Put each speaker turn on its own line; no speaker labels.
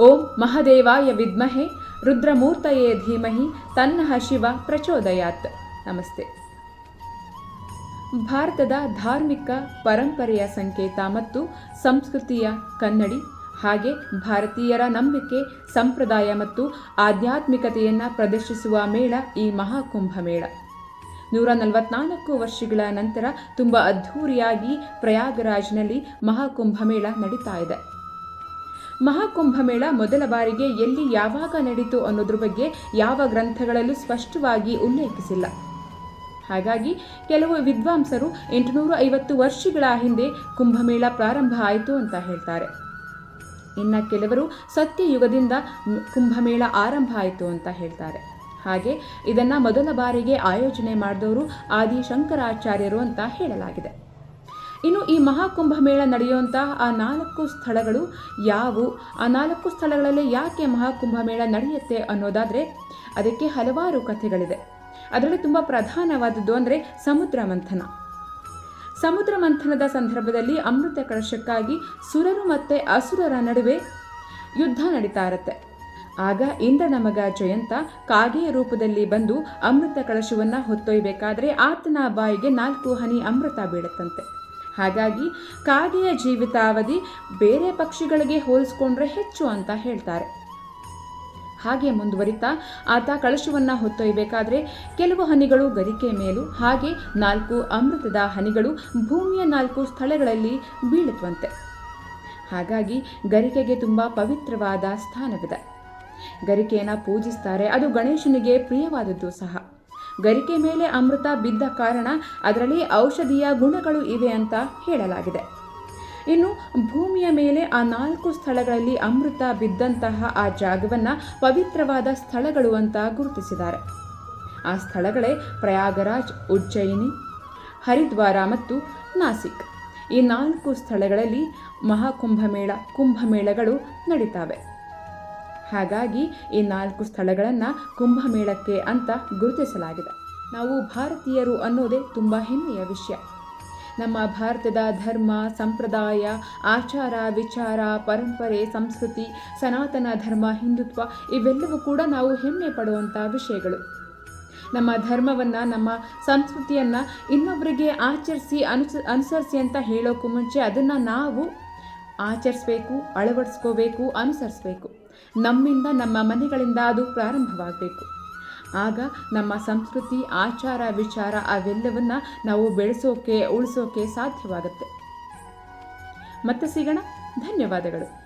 ಓಂ ಮಹಾದೇವಾಯ ವಿದ್ಮಹೆ ರುದ್ರಮೂರ್ತಯೇ ಧೀಮಹಿ ತನ್ನಃ ಶಿವ ಪ್ರಚೋದಯಾತ್. ನಮಸ್ತೆ. ಭಾರತದ ಧಾರ್ಮಿಕ ಪರಂಪರೆಯ ಸಂಕೇತ ಮತ್ತು ಸಂಸ್ಕೃತಿಯ ಕನ್ನಡಿ ಹಾಗೆ ಭಾರತೀಯರ ನಂಬಿಕೆ, ಸಂಪ್ರದಾಯ ಮತ್ತು ಆಧ್ಯಾತ್ಮಿಕತೆಯನ್ನು ಪ್ರದರ್ಶಿಸುವ ಮೇಳ ಈ ಮಹಾಕುಂಭ ಮೇಳ. ನೂರ ನಲವತ್ನಾಲ್ಕು ವರ್ಷಗಳ ನಂತರ ತುಂಬ ಅದ್ಧೂರಿಯಾಗಿ ಪ್ರಯಾಗರಾಜ್ನಲ್ಲಿ ಮಹಾಕುಂಭ ಮೇಳ ನಡೀತಾ ಇದೆ. ಮಹಾಕುಂಭ ಮೇಳ ಮೊದಲ ಬಾರಿಗೆ ಎಲ್ಲಿ ಯಾವಾಗ ನಡೀತು ಅನ್ನೋದ್ರ ಬಗ್ಗೆ ಯಾವ ಗ್ರಂಥಗಳಲ್ಲೂ ಸ್ಪಷ್ಟವಾಗಿ ಉಲ್ಲೇಖಿಸಿಲ್ಲ. ಹಾಗಾಗಿ ಕೆಲವು ವಿದ್ವಾಂಸರು ಎಂಟುನೂರ ಐವತ್ತು ವರ್ಷಗಳ ಹಿಂದೆ ಕುಂಭಮೇಳ ಪ್ರಾರಂಭ ಆಯಿತು ಅಂತ ಹೇಳ್ತಾರೆ. ಇನ್ನು ಕೆಲವರು ಸತ್ಯಯುಗದಿಂದ ಕುಂಭಮೇಳ ಆರಂಭ ಆಯಿತು ಅಂತ ಹೇಳ್ತಾರೆ. ಹಾಗೆ ಇದನ್ನು ಮೊದಲ ಬಾರಿಗೆ ಆಯೋಜನೆ ಮಾಡಿದವರು ಆದಿ ಶಂಕರಾಚಾರ್ಯರು ಅಂತ ಹೇಳಲಾಗಿದೆ. ಇನ್ನು ಈ ಮಹಾಕುಂಭಮೇಳ ನಡೆಯುವಂತಹ ಆ ನಾಲ್ಕು ಸ್ಥಳಗಳು ಯಾವುವು? ಆ ನಾಲ್ಕು ಸ್ಥಳಗಳಲ್ಲಿ ಯಾಕೆ ಮಹಾಕುಂಭಮೇಳ ನಡೆಯುತ್ತೆ ಅನ್ನೋದಾದರೆ ಅದಕ್ಕೆ ಹಲವಾರು ಕಥೆಗಳಿದೆ ಅದರಲ್ಲಿ ತುಂಬ ಪ್ರಧಾನವಾದದ್ದು ಅಂದರೆ ಸಮುದ್ರ ಮಂಥನ. ಸಮುದ್ರ ಮಂಥನದ ಸಂದರ್ಭದಲ್ಲಿ ಅಮೃತ ಕಳಶಕ್ಕಾಗಿ ಸುರರು ಮತ್ತು ಅಸುರರ ನಡುವೆ ಯುದ್ಧ ನಡೀತಾ ಇರುತ್ತೆ. ಆಗ ಇಂದ್ರ ನಮಗ ಜಯಂತ ಕಾಗೆಯ ರೂಪದಲ್ಲಿ ಬಂದು ಅಮೃತ ಕಳಶವನ್ನು ಹೊತ್ತೊಯ್ಯಬೇಕಾದ್ರೆ ಆತನ ಬಾಯಿಗೆ ನಾಲ್ಕು ಹನಿ ಅಮೃತ ಬೀಳುತ್ತಂತೆ. ಹಾಗಾಗಿ ಕಾಗೆಯ ಜೀವಿತಾವಧಿ ಬೇರೆ ಪಕ್ಷಿಗಳಿಗೆ ಹೋಲಿಸ್ಕೊಂಡ್ರೆ ಹೆಚ್ಚು ಅಂತ ಹೇಳ್ತಾರೆ. ಹಾಗೆ ಮುಂದುವರಿತಾ ಆತ ಕಳಶವನ್ನು ಹೊತ್ತೊಯ್ಯಬೇಕಾದ್ರೆ ಕೆಲವು ಹನಿಗಳು ಗರಿಕೆ ಮೇಲೂ, ಹಾಗೆ ನಾಲ್ಕು ಅಮೃತದ ಹನಿಗಳು ಭೂಮಿಯ ನಾಲ್ಕು ಸ್ಥಳಗಳಲ್ಲಿ ಬೀಳುತ್ತವಂತೆ ಹಾಗಾಗಿ ಗರಿಕೆಗೆ ತುಂಬ ಪವಿತ್ರವಾದ ಸ್ಥಾನವಿದೆ. ಗರಿಕೆಯನ್ನು ಪೂಜಿಸ್ತಾರೆ, ಅದು ಗಣೇಶನಿಗೆ ಪ್ರಿಯವಾದದ್ದು ಸಹ. ಗರಿಕೆ ಮೇಲೆ ಅಮೃತ ಬಿದ್ದ ಕಾರಣ ಅದರಲ್ಲಿ ಔಷಧೀಯ ಗುಣಗಳು ಇವೆ ಅಂತ ಹೇಳಲಾಗಿದೆ. ಇನ್ನು ಭೂಮಿಯ ಮೇಲೆ ಆ ನಾಲ್ಕು ಸ್ಥಳಗಳಲ್ಲಿ ಅಮೃತ ಬಿದ್ದಂತಹ ಆ ಜಾಗವನ್ನು ಪವಿತ್ರವಾದ ಸ್ಥಳಗಳು ಅಂತ ಗುರುತಿಸಿದ್ದಾರೆ. ಆ ಸ್ಥಳಗಳೇ ಪ್ರಯಾಗರಾಜ್, ಉಜ್ಜಯಿನಿ, ಹರಿದ್ವಾರ ಮತ್ತು ನಾಸಿಕ್. ಈ ನಾಲ್ಕು ಸ್ಥಳಗಳಲ್ಲಿ ಮಹಾಕುಂಭಮೇಳ, ಕುಂಭಮೇಳಗಳು ನಡೀತಾವೆ. ಹಾಗಾಗಿ ಈ ನಾಲ್ಕು ಸ್ಥಳಗಳನ್ನು ಕುಂಭಮೇಳಕ್ಕೆ ಅಂತ ಗುರುತಿಸಲಾಗಿದೆ. ನಾವು ಭಾರತೀಯರು ಅನ್ನೋದೇ ತುಂಬ ಹೆಮ್ಮೆಯ ವಿಷಯ. ನಮ್ಮ ಭಾರತದ ಧರ್ಮ, ಸಂಪ್ರದಾಯ, ಆಚಾರ, ವಿಚಾರ, ಪರಂಪರೆ, ಸಂಸ್ಕೃತಿ, ಸನಾತನ ಧರ್ಮ, ಹಿಂದುತ್ವ ಇವೆಲ್ಲವೂ ಕೂಡ ನಾವು ಹೆಮ್ಮೆ ಪಡುವಂಥ ವಿಷಯಗಳು. ನಮ್ಮ ಧರ್ಮವನ್ನು, ನಮ್ಮ ಸಂಸ್ಕೃತಿಯನ್ನು ಇನ್ನೊಬ್ಬರಿಗೆ ಆಚರಿಸಿ, ಅನುಸ, ಅನುಸರಿಸಿ ಅಂತ ಹೇಳೋಕ್ಕೂ ಮುಂಚೆ ಅದನ್ನು ನಾವು ಆಚರಿಸ್ಬೇಕು, ಅಳವಡಿಸ್ಕೋಬೇಕು, ಅನುಸರಿಸಬೇಕು. ನಮ್ಮಿಂದ, ನಮ್ಮ ಮನೆಗಳಿಂದ ಅದು ಪ್ರಾರಂಭವಾಗಬೇಕು. ಆಗ ನಮ್ಮ ಸಂಸ್ಕೃತಿ, ಆಚಾರ, ವಿಚಾರ ಅವೆಲ್ಲವನ್ನ ನಾವು ಬೆಳೆಸೋಕೆ, ಉಳಿಸೋಕೆ ಸಾಧ್ಯವಾಗುತ್ತೆ. ಮತ್ತೆ ಸಿಗೋಣ. ಧನ್ಯವಾದಗಳು.